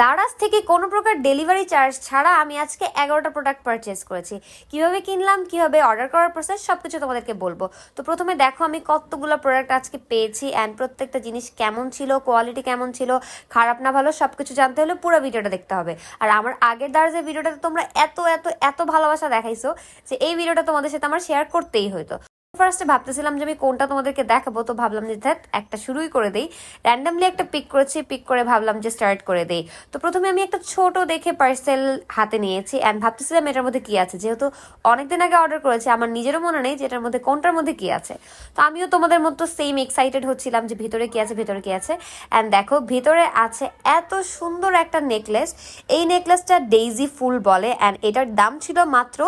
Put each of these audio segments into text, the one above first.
দারাজ থেকে কোনো প্রকার ডেলিভারি চার্জ ছাড়া আমি আজকে এগারোটা প্রোডাক্ট পারচেস করেছি। কীভাবে কিনলাম, কীভাবে অর্ডার করার প্রসেস সব কিছু তোমাদেরকে বলব। তো প্রথমে দেখো আমি কতগুলো প্রোডাক্ট আজকে পেয়েছি অ্যান্ড প্রত্যেকটা জিনিস কেমন ছিল কোয়ালিটি কেমন ছিল, খারাপ না ভালো সব কিছু জানতে হলে পুরো ভিডিওটা দেখতে হবে। আর আমার আগের দারাজের ভিডিওটাতে তোমরা এত এত এত ভালোবাসা দেখাইছো যে এই ভিডিওটা তোমাদের সাথে আমার শেয়ার করতেই হতো ফার্স্টে ভাবতেছিলাম যে আমি কোনটা তোমাদেরকে দেখাবো, তো ভাবলাম যে ধ্যাত একটা শুরুই করে দেই। র্যান্ডামলি একটা পিক করেছি পিক করে ভাবলাম যে স্টার্ট করে দেই। তো প্রথমে আমি একটা ছোট দেখে পার্সেল হাতে নিয়েছি অ্যান্ড ভাবতেছিলাম এটার মধ্যে কি আছে। যেহেতু অনেকদিন আগে অর্ডার করেছি, আমার নিজেরও মনে নেই যে এটার মধ্যে কোনটার মধ্যে কি আছে। তো আমিও তোমাদের মতো সেম এক্সাইটেড হচ্ছিলাম যে ভিতরে কি আছে, ভিতরে কি আছে। অ্যান্ড দেখো, ভিতরে আছে এত সুন্দর একটা নেকলেস এই নেকলেসটা ডেইজি ফুল বলে অ্যান্ড এটার দাম ছিল মাত্র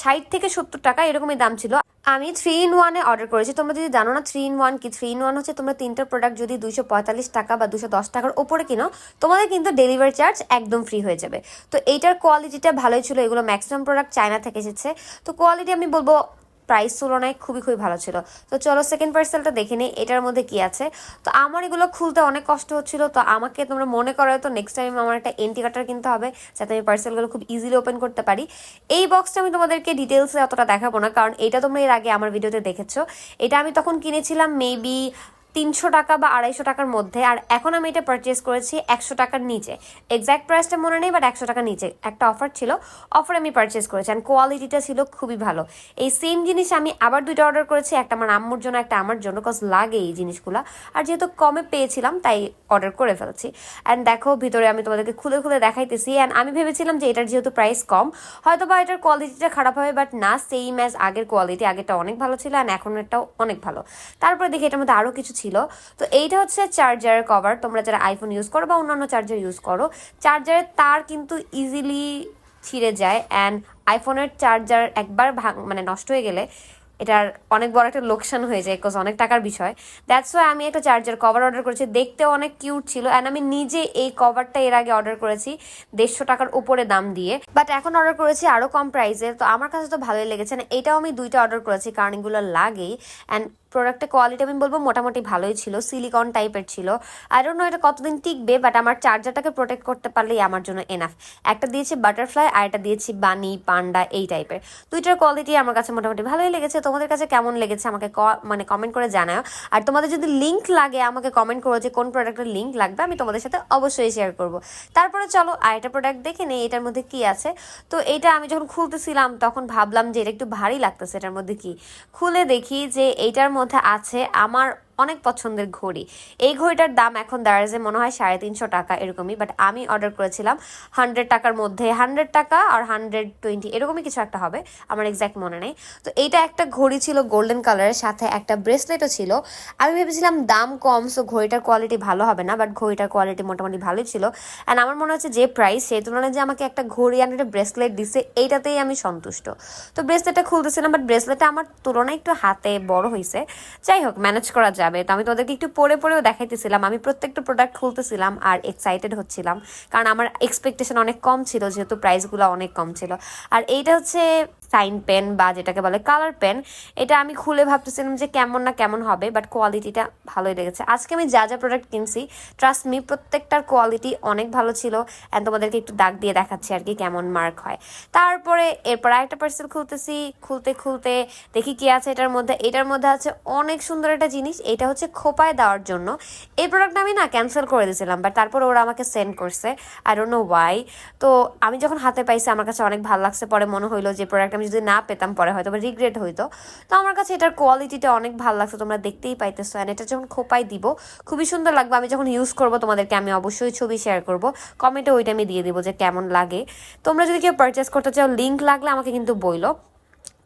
ষাট থেকে সত্তর টাকা, এরকমই দাম ছিল। আমি থ্রি ইন ওয়ানে অর্ডার করেছি। তোমরা যদি জানো না থ্রি ইন ওয়ান কি? থ্রি ইন ওয়ান হচ্ছে তোমরা তিনটা প্রোডাক্ট যদি দুশো পঁয়তাল্লিশ টাকা বা দুশো দশ টাকার ওপরে কিনো, তোমাদের কিন্তু ডেলিভারি চার্জ একদম ফ্রি হয়ে যাবে। তো এইটার কোয়ালিটিটা ভালোই ছিল, এগুলো ম্যাক্সিমাম প্রোডাক্ট চায়না থেকে এসেছে। তো কোয়ালিটি আমি বলব প্রাইস তুলনায় খুবই খুবই ভালো ছিল। তো চলো সেকেন্ড পার্সেলটা দেখে নিই, এটার মধ্যে কি আছে। তো আমার এগুলো খুলতে অনেক কষ্ট হচ্ছিল, তো আমাকে তোমরা মনে করো তো নেক্সট টাইম আমার একটা এন্টি কাটার কিনতে হবে, যাতে আমি পার্সেলগুলো খুব ইজিলি ওপেন করতে পারি। এই বক্সটা আমি তোমাদেরকে ডিটেলসে অতটা দেখাবো না, কারণ এটা তোমরা এর আগে আমার ভিডিওতে দেখেছ। এটা আমি তখন কিনেছিলাম মেবি তিনশো টাকা বা আড়াইশো টাকার মধ্যে। আর এখন আমি এটা পারচেস করেছি একশো টাকার নিচে। এক্স্যাক্ট প্রাইসটা মনে নেই বাট একশো টাকার নিচে একটা অফার ছিল। অফার আমি পারচেস করেছি অ্যান্ড কোয়ালিটিটা ছিল খুবই ভালো। এই সেম জিনিস আমি আবার দুইটা অর্ডার করেছি, একটা আমার আম্মুর জন্য, একটা আমার জন্য কজ লাগে এই জিনিসগুলো। আর যেহেতু কমে পেয়েছিলাম, তাই অর্ডার করে ফেলেছি। অ্যান্ড দেখো, ভিতরে আমি তোমাদেরকে খুলে খুলে দেখাইতেছি। অ্যান্ড আমি ভেবেছিলাম যে এটার যেহেতু প্রাইস কম হয়তো বা এটার কোয়ালিটিটা খারাপ হবে বাট না সেম অ্যাজ আগের কোয়ালিটি আগেরটা অনেক ভালো ছিল অ্যান্ড এখন এটাও অনেক ভালো। তারপরে দেখি এটার মধ্যে আরও কিছু ছিল। তো এইটা হচ্ছে চার্জারের কভার তোমরা যারা আইফোন ইউজ করো বা অন্যান্য চার্জার ইউজ করো চার্জারের তার কিন্তু ইজিলি ছিঁড়ে যায় অ্যান্ড আইফোনের চার্জার একবার ভাঙ মানে নষ্ট হয়ে গেলে এটার অনেক বড় একটা লোকসান হয়ে যায় বিকজ অনেক টাকার বিষয়। দ্যাটস ওয়াই আমি একটা চার্জার কভার অর্ডার করেছি। দেখতে অনেক কিউট ছিল অ্যান্ড আমি নিজে এই কভারটা এর আগে অর্ডার করেছি দেড়শো টাকার উপরে দাম দিয়ে। বাট এখন অর্ডার করেছি আরও কম প্রাইসে তো আমার কাছে তো ভালোই লেগেছে। না এটাও আমি দুইটা অর্ডার করেছি কারণ এগুলো লাগেই। অ্যান্ড প্রোডাক্টের কোয়ালিটি আমি বলব মোটামুটি ভালোই ছিল সিলিকন টাইপের ছিল। আই ডোন্ট নো এটা কতদিন টিকবে বাট আমার চার্জারটাকে প্রোটেক্ট করতে পারলেই আমার জন্য এনাফ একটা দিয়েছি বাটারফ্লাই আর একটা দিয়েছি বানি পান্ডা এই টাইপের দুইটার কোয়ালিটি আমার কাছে মোটামুটি ভালোই লেগেছে। তোমাদের কাছে কেমন লেগেছে আমাকে মানে কমেন্ট করে জানাও। আর তোমাদের যদি লিঙ্ক লাগে, আমাকে কমেন্ট করো যে কোন প্রোডাক্টের লিঙ্ক লাগবে, আমি তোমাদের সাথে অবশ্যই শেয়ার করব। তারপরে চলো আরেকটা প্রোডাক্ট দেখে নেই, এটার মধ্যে কি আছে। তো এটা আমি যখন খুলতেছিলাম, তখন ভাবলাম যে এটা একটু ভারী লাগতেছে, এটার মধ্যে কি। খুলে দেখি যে এইটার মধ্যে আছে আমার অনেক পছন্দের ঘড়ি। এই ঘড়িটার দাম এখন দাঁড়াছে মনে হয় সাড়ে তিনশো টাকা এরকমই বাট আমি অর্ডার করেছিলাম হান্ড্রেড টাকার মধ্যে হান্ড্রেড টাকা আর হান্ড্রেড টোয়েন্টি এরকমই কিছু একটা হবে, আমার এক্স্যাক্ট মনে নেই। তো এইটা একটা ঘড়ি ছিল গোল্ডেন কালারের সাথে একটা ব্রেসলেটও ছিল। আমি ভেবেছিলাম দাম কম সো ঘড়িটার কোয়ালিটি ভালো হবে না বাট ঘড়িটার কোয়ালিটি মোটামুটি ভালোই ছিল। অ্যান্ড আমার মনে হচ্ছে যে প্রাইস সেই তুলনায় যে আমাকে একটা ঘড়ি আর একটা ব্রেসলেট দিছে, এইটাতেই আমি সন্তুষ্ট। তো ব্রেসলেটটা খুলতেছিলাম বাট ব্রেসলেটটা আমার তুলনায় একটু হাতে বড় হয়েছে যাই হোক ম্যানেজ করা যাবে। তো আমি তোমাদেরকে একটু পরে পরেও দেখাইতেছিলাম। আমি প্রত্যেকটা প্রোডাক্ট খুলতেছিলাম আর এক্সাইটেড হচ্ছিলাম। কারণ আমার এক্সপেকটেশন অনেক কম ছিল, যেহেতু প্রাইসগুলো অনেক কম ছিল। আর এইটা হচ্ছে সাইন পেন বা যেটাকে বলে কালার পেন, এটা আমি খুলে ভাবতেছিলাম যে কেমন না কেমন হবে বাট কোয়ালিটিটা ভালোই লেগেছে। আজকে আমি যা যা প্রোডাক্ট কিনছি ট্রাস্ট মি প্রত্যেকটার কোয়ালিটি অনেক ভালো ছিল অ্যান্ড তোমাদেরকে একটু দাগ দিয়ে দেখাচ্ছি আর কি কেমন মার্ক হয়। তারপরে এরপর আরেকটা পার্সেল খুলতেছি, খুলতে খুলতে দেখি কি আছে এটার মধ্যে। এটার মধ্যে আছে অনেক সুন্দর একটা জিনিস, এটা হচ্ছে খোপায় দেওয়ার জন্য। এই প্রোডাক্টটা আমি না ক্যান্সেল করে দিয়েছিলাম বাট তারপর ওরা আমাকে সেন্ড করছে আই ডোন্ট নো ওয়াই তো আমি যখন হাতে পাইছি, আমার কাছে অনেক ভালো লাগছে, পরে মনে হইল যে প্রোডাক্ট আমি যদি না পেতাম পরে হয়তো বা রিগ্রেট হইতো। তো আমার কাছে এটার কোয়ালিটিটা অনেক ভালো লাগছে, তোমরা দেখতেই পাইতেছো। অ্যান্ড এটা যখন খোপাই দিব, খুবই সুন্দর লাগবে। আমি যখন ইউজ করব তোমাদেরকে, আমি অবশ্যই ছবি শেয়ার করব। কমেন্টে ওইটা আমি দিয়ে দিব যে কেমন লাগে। তোমরা যদি কেউ পারচেস করতে চাও লিঙ্ক লাগলে আমাকে কিন্তু বইলো।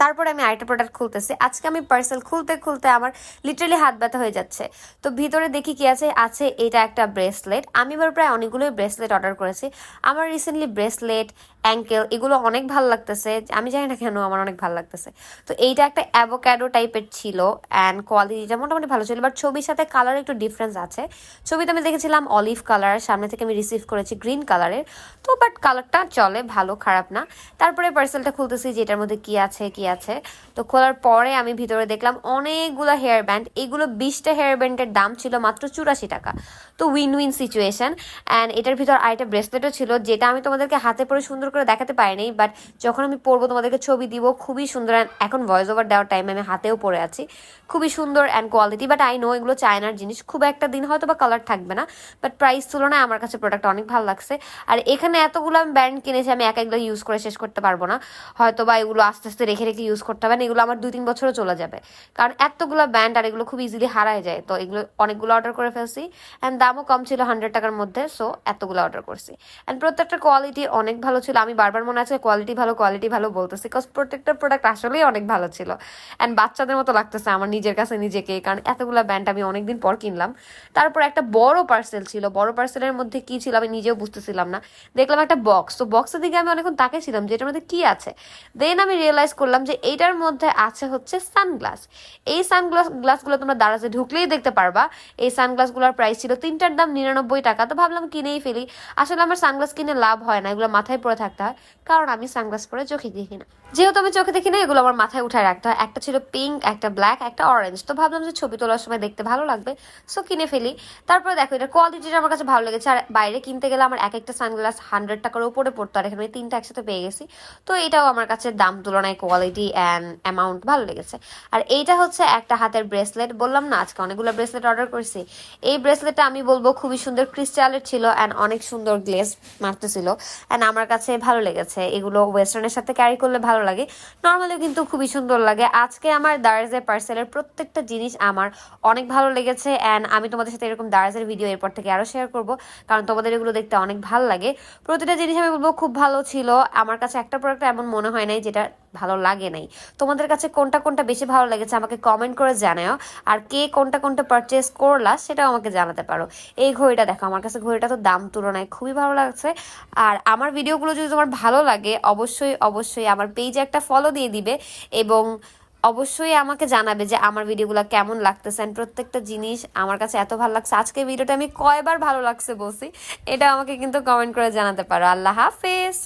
তারপরে আমি আরেকটা প্রোডাক্ট খুলতেছি। আজকে আমি পার্সেল খুলতে খুলতে আমার লিটারালি হাত ব্যথা হয়ে যাচ্ছে। তো ভিতরে দেখি কি আছে? আছে এটা একটা ব্রেসলেট আমি এবার প্রায় অনেকগুলোই ব্রেসলেট অর্ডার করেছি। আমার রিসেন্টলি ব্রেসলেট অ্যাঙ্কেল এগুলো অনেক ভালো লাগতেছে। আমি জানি না কেন আমার অনেক ভালো লাগতেছে। তো এইটা একটা অ্যাভোক্যাডো টাইপের ছিল অ্যান্ড কোয়ালিটিটা মোটামুটি ভালো ছিল। বাট ছবির সাথে কালার একটু ডিফারেন্স আছে। ছবিতে আমি দেখেছিলাম অলিভ কালার সামনে থেকে আমি রিসিভ করেছি গ্রিন কালারের তো বাট কালারটা চলে, ভালো, খারাপ না। তারপরে পার্সেলটা খুলতেছি যে এটার মধ্যে কি আছে, কি আছে। তো খোলার পরে আমি ভিতরে দেখলাম অনেকগুলো হেয়ার ব্যান্ড এগুলো বিশটা হেয়ার ব্যান্ডের দাম ছিল মাত্র চুরাশি টাকা। তো উইন উইন সিচুয়েশন অ্যান্ড এটার ভিতর আরেকটা ব্রেসলেটও ছিল, যেটা আমি তোমাদেরকে হাতে পরে সুন্দর করে দেখাতে পারিনি বাট যখন আমি পরবো তোমাদেরকে ছবি দিব, খুবই সুন্দর। অ্যান্ড এখন ভয়েস ওভার দেওয়ার টাইমে আমি হাতেও পরে আছি। খুবই সুন্দর and quality but I know এগুলো চায়নার জিনিস। খুব একটা দিন হয়তো বা কালার থাকবে না বাট প্রাইস তুলনায় আমার কাছে প্রোডাক্ট অনেক ভালো লাগছে। আর এখানে এতগুলো আমি ব্যান্ড কিনেছি, আমি এক একগুলো ইউজ করে শেষ করতে পারব না। হয়তো বা এগুলো আস্তে আস্তে রেখে রেখে ইউজ করতে হবে এগুলো আমার দুই তিন বছরও চলে যাবে। কারণ এতগুলো ব্যান্ড আর এগুলো খুব ইজিলি হারায় যায়। তো এগুলো অনেকগুলো অর্ডার করে ফেলছি অ্যান্ড দামও কম ছিল হান্ড্রেড টাকার মধ্যে সো এতগুলো অর্ডার করছি। অ্যান্ড প্রত্যেকটা কোয়ালিটি অনেক ভালো ছিল। আমি বারবার মনে আছে কোয়ালিটি ভালো কোয়ালিটি ভালো বলতেছি বিকজ প্রত্যেকটা প্রোডাক্ট আসলেই অনেক ভালো ছিল। অ্যান্ড বাচ্চাদের মতো লাগতেছে আমার নিজের কাছে, নিজেকে, কারণ এতগুলো ব্যান্ড আমি অনেকদিন পর কিনলাম। তারপর একটা বড় পার্সেল ছিল। বড় পার্সেলের মধ্যে কি ছিল আমি নিজেও বুঝতেছিলাম না। দেখলাম একটা বক্স তো বক্সের দিকে আমি অনেকক্ষণ তাকিয়েছিলাম যে এটার মধ্যে কি আছে। দেন আমি রিয়েলাইজ করলাম যে এইটার মধ্যে আছে হচ্ছে সানগ্লাস। এই সানগ্লাস, গ্লাসগুলো তোমরা দারাজে ঢুকলেই দেখতে পারবা। এই সানগ্লাসগুলোর প্রাইস ছিল তিনটার দাম নিরানব্বই টাকা। তো ভাবলাম কিনেই ফেলি। আসলে আমার সানগ্লাস কিনে লাভ হয় না, এগুলো মাথায় পরে থাকতে হয়। কারণ আমি সানগ্লাস পরে চোখে দেখি না। যেহেতু আমি চোখে দেখি না, এগুলো আমার মাথায় উঠায় রাখতে হয়। একটা ছিল পিঙ্ক একটা ব্ল্যাক একটা অরেঞ্জ তো ভাবলাম যে ছবি তোলার সময় দেখতে ভালো লাগবে। সো কিনে ফেলি। তারপরে দেখো এটা কোয়ালিটিটা আমার কাছে ভালো লেগেছে। আর বাইরে কিনতে গেলে আমার এক একটা সানগ্লাস হান্ড্রেড টাকার উপরে পড়তো। আর এখানে তিনটা একসাথে পেয়ে গেছি। তো এটাও আমার কাছে দাম তুলনায় কোয়ালিটি অ্যান্ড অ্যামাউন্ট ভালো লেগেছে। আর এইটা হচ্ছে একটা হাতের ব্রেসলেট বললাম না আজকে অনেকগুলো ব্রেসলেট অর্ডার করেছি। এই ব্রেসলেটটা আমি বলব খুবই সুন্দর ক্রিস্টালের ছিল অ্যান্ড অনেক সুন্দর গ্লেজ মারতেছিল। অ্যান্ড আমার কাছে ভালো লেগেছে। এগুলো ওয়েস্টার্নের সাথে ক্যারি করলে ভালো লাগে। নর্মালিও কিন্তু খুবই সুন্দর লাগে। আজকে আমার দারাজের পার্সেলের প্রত্যেকটা জিনিস আমার অনেক ভালো লেগেছে। অ্যান্ড আমি তোমাদের সাথে এরকম দারাজের ভিডিও এরপর থেকে আরও শেয়ার করব। কারণ তোমাদের এগুলো দেখতে অনেক ভালো লাগে। প্রতিটা জিনিস আমি বলব খুব ভালো ছিল। আমার কাছে একটা প্রোডাক্ট এমন মনে হয় নাই যেটা ভালো লাগে নাই। তোমাদের কাছে কোনটা কোনটা বেশি ভালো লেগেছে আমাকে কমেন্ট করে জানাও। আর কে কোনটা কোনটা পারচেস করলা সেটাও আমাকে জানাতে পারো। এই ঘড়িটা দেখো, আমার কাছে ঘড়িটা তো দাম তুলনায় খুবই ভালো লাগছে। আর আমার ভিডিওগুলো যদি তোমার ভালো লাগে, অবশ্যই অবশ্যই আমার পেজে একটা ফলো দিয়ে দিবে এবং অবশ্যই আমাকে জানাবে যে আমার ভিডিওগুলো কেমন লাগতেছে and প্রত্যেকটা জিনিস আমার কাছে এত ভালো লাগছে। আজকে ভিডিওটা আমি কয়বার ভালো লাগছে বলছি এটা আমাকে কিন্তু কমেন্ট করে জানাতে পারো। আল্লাহ হাফেজ।